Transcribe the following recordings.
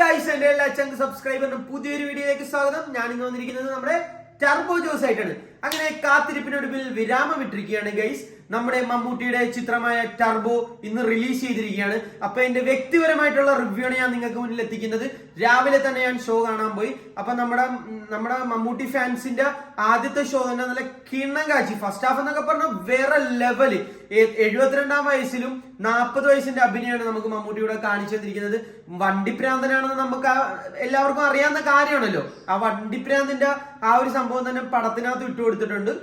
Guys എന്റെ എല്ലാ ചങ്ക് സബ്സ്ക്രൈബറിനും പുതിയൊരു വീഡിയോയിലേക്ക് സ്വാഗതം. ഞാൻ ഇന്ന് വന്നിരിക്കുന്നത് നമ്മുടെ ടർബോ ജോസ് ആയിട്ടാണ്. അങ്ങനെ കാത്തിരിപ്പിനൊടുവിൽ വിരാമം ഇട്ടിരിക്കുകയാണ് ഗൈസ് നമ്മുടെ മമ്മൂട്ടിയുടെ ചിത്രമായ ടർബോ ഇന്ന് റിലീസ് ചെയ്തിരിക്കുകയാണ്. അപ്പൊ എന്റെ വ്യക്തിപരമായിട്ടുള്ള റിവ്യൂ ആണ് ഞാൻ നിങ്ങൾക്ക് മുന്നിൽ എത്തിക്കുന്നത്. രാവിലെ തന്നെ ഞാൻ ഷോ കാണാൻ പോയി. അപ്പൊ നമ്മുടെ നമ്മുടെ മമ്മൂട്ടി ഫാൻസിന്റെ ആദ്യത്തെ ഷോ തന്നെ നല്ല കിണ്ണം കാച്ചി. ഫസ്റ്റ് ഹാഫ് എന്നൊക്കെ പറഞ്ഞാൽ വേറെ ലെവൽ എഴുപത്തിരണ്ടാം വയസ്സിലും നാൽപ്പത് വയസ്സിന്റെ അഭിനയമാണ് നമുക്ക് മമ്മൂട്ടിയുടെ കാണിച്ചു തന്നിരിക്കുന്നത്. വണ്ടിപ്രാന്തനാണെന്ന് നമുക്ക് എല്ലാവർക്കും അറിയാവുന്ന കാര്യമാണല്ലോ. ആ വണ്ടിപ്രാന്തിന്റെ ആ ഒരു സംഭവം തന്നെ പടത്തിനകത്ത് ഇട്ടു കൊടുത്തിട്ടുണ്ട്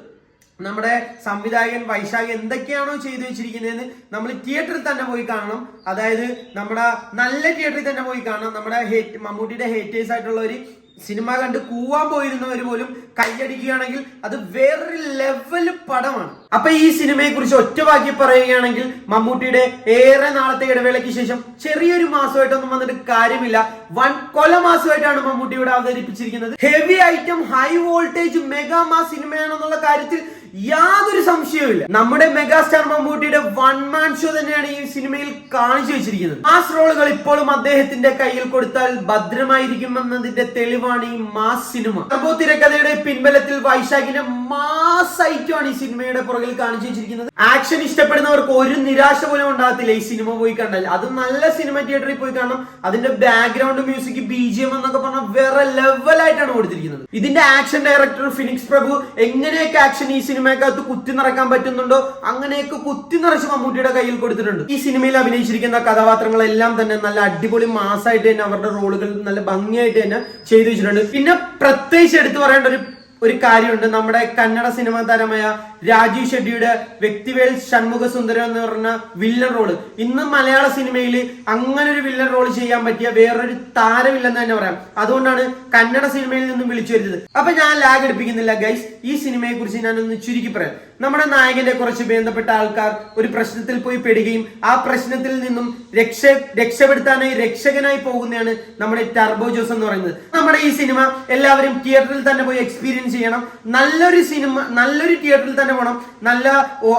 നമ്മുടെ സംവിധായകൻ വൈശാഖ് എന്തൊക്കെയാണോ ചെയ്തു വെച്ചിരിക്കുന്നതെന്ന് നമ്മൾ തിയേറ്ററിൽ തന്നെ പോയി കാണണം. അതായത് നമ്മുടെ നല്ല തിയേറ്ററിൽ തന്നെ പോയി കാണണം. നമ്മുടെ ഹേറ്റ് മമ്മൂട്ടിയുടെ ഹേറ്റേഴ്സ് ആയിട്ടുള്ള ഒരു സിനിമ കണ്ട് കൂവാൻ പോയിരുന്നവർ പോലും കൈയടിക്കുകയാണെങ്കിൽ അത് വേറൊരു ലെവൽ പടമാണ്. അപ്പൊ ഈ സിനിമയെ കുറിച്ച് ഒറ്റ വാക്കി പറയുകയാണെങ്കിൽ മമ്മൂട്ടിയുടെ ഏറെ നാളത്തെ ഇടവേളയ്ക്ക് ശേഷം ചെറിയൊരു മാസമായിട്ടൊന്നും വന്നിട്ട് കാര്യമില്ല. വൺ കൊല മാസമായിട്ടാണ് മമ്മൂട്ടി ഇവിടെ അവതരിപ്പിച്ചിരിക്കുന്നത്. Heavy item high voltage mega mass സിനിമയാണെന്നുള്ള കാര്യത്തിൽ യാതൊരു സംശയവുമില്ല. നമ്മുടെ മെഗാസ്റ്റാർ മമ്മൂട്ടിയുടെ വൺ മാൻ ഷോ തന്നെയാണ് ഈ സിനിമയിൽ കാണിച്ചു വെച്ചിരിക്കുന്നത്. മാസ് റോളുകൾ ഇപ്പോഴും അദ്ദേഹത്തിന്റെ കയ്യിൽ കൊടുത്താൽ ഭദ്രമായിരിക്കുമെന്നതിന്റെ തെളിവാണ് ഈ മാസ് സിനിമ. അപ്പോ തിരക്കഥയുടെ പിൻബലത്തിൽ വൈശാഖിന്റെ മാസ് ഐറ്റമാണ് ഈ സിനിമയുടെ പുറകിൽ കാണിച്ചു വെച്ചിരിക്കുന്നത്. ആക്ഷൻ ഇഷ്ടപ്പെടുന്നവർക്ക് ഒരു നിരാശ പോലും ഉണ്ടാകത്തില്ല ഈ സിനിമ പോയി കണ്ടാൽ. അത് നല്ല സിനിമ തിയേറ്ററിൽ പോയി കാണണം. അതിന്റെ background music B G M എന്നൊക്കെ പറഞ്ഞാൽ വേറെ ലെവലായിട്ടാണ് കൊടുത്തിരിക്കുന്നത്. ഇതിന്റെ ആക്ഷൻ ഡയറക്ടർ ഫിനിക്സ് പ്രഭു എങ്ങനെയൊക്കെ ആക്ഷൻ ഈ സിനിമക്കകത്ത് കുത്തി നിറക്കാൻ പറ്റുന്നുണ്ടോ? അങ്ങനെയൊക്കെ കുത്തി നിറച്ച് മമ്മൂട്ടിയുടെ കയ്യിൽ കൊടുത്തിട്ടുണ്ട്. ഈ സിനിമയിൽ അഭിനയിച്ചിരിക്കുന്ന കഥാപാത്രങ്ങളെല്ലാം തന്നെ നല്ല അടിപൊളി മാസമായിട്ട് തന്നെ അവരുടെ റോളുകൾ നല്ല ഭംഗിയായിട്ട് തന്നെ ചെയ്തു വെച്ചിട്ടുണ്ട്. പിന്നെ പ്രത്യേകിച്ച് എടുത്തു പറയേണ്ട ഒരു ഒരു കാര്യമുണ്ട്. നമ്മുടെ കന്നഡ സിനിമാ താരമായ രാജീവ് ഷെട്ടിയുടെ വ്യക്തിവേൽ ഷൺമുഖ സുന്ദരം എന്ന് പറഞ്ഞ വില്ലൻ റോൾ. ഇന്ന് മലയാള സിനിമയിൽ അങ്ങനെ ഒരു വില്ലൻ റോൾ ചെയ്യാൻ പറ്റിയ വേറൊരു താരമില്ലെന്ന് തന്നെ പറയാം. അതുകൊണ്ടാണ് കന്നഡ സിനിമയിൽ നിന്നും വിളിച്ചു വരുന്നത്. അപ്പൊ ഞാൻ ലാഗ് എടുപ്പിക്കുന്നില്ല ഗൈസ് ഈ സിനിമയെ കുറിച്ച് ഞാനൊന്ന് ചുരുക്കി പറയാം. നമ്മുടെ നായകന്റെ കുറച്ച് ബന്ധപ്പെട്ട ആൾക്കാർ ഒരു പ്രശ്നത്തിൽ പോയി പെടുകയും ആ പ്രശ്നത്തിൽ നിന്നും രക്ഷ രക്ഷപ്പെടുത്താനായി രക്ഷകനായി പോകുന്നതാണ് നമ്മുടെ ടർബോ ജോസ് എന്ന് പറയുന്നത്. നമ്മുടെ ഈ സിനിമ എല്ലാവരും തിയേറ്ററിൽ തന്നെ പോയി എക്സ്പീരിയൻസ് ചെയ്യണം. നല്ലൊരു സിനിമ നല്ലൊരു തിയേറ്ററിൽ തന്നെ പോകണം നല്ല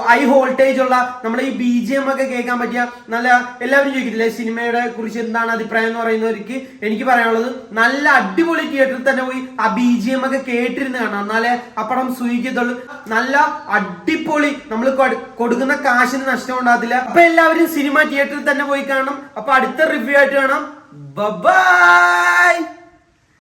ഹൈ വോൾട്ടേജ് ഉള്ള നമ്മുടെ ഈ ബി ജി എം ഒക്കെ കേൾക്കാൻ പറ്റിയ നല്ല എല്ലാവരും ചോദിക്കത്തില്ലേ സിനിമയുടെ കുറിച്ച് എന്താണ് അഭിപ്രായം എന്ന് പറയുന്നവർക്ക് എനിക്ക് പറയാനുള്ളത് നല്ല അടിപൊളി തിയേറ്ററിൽ തന്നെ പോയി ആ ബി ജി എം ഒക്കെ കേട്ടിരുന്ന് കാണാം. എന്നാലേ ആ പടം സൂചിക്കത്തുള്ളൂ. നല്ല അടിപൊളി നമ്മൾ കൊടുക്കുന്ന കാശിന് നഷ്ടം ഉണ്ടാകത്തില്ല. അപ്പൊ എല്ലാവരും സിനിമ തിയേറ്ററിൽ തന്നെ പോയി കാണണം. അപ്പൊ അടുത്ത റിവ്യൂ ആയിട്ട് കാണാം. ബൈ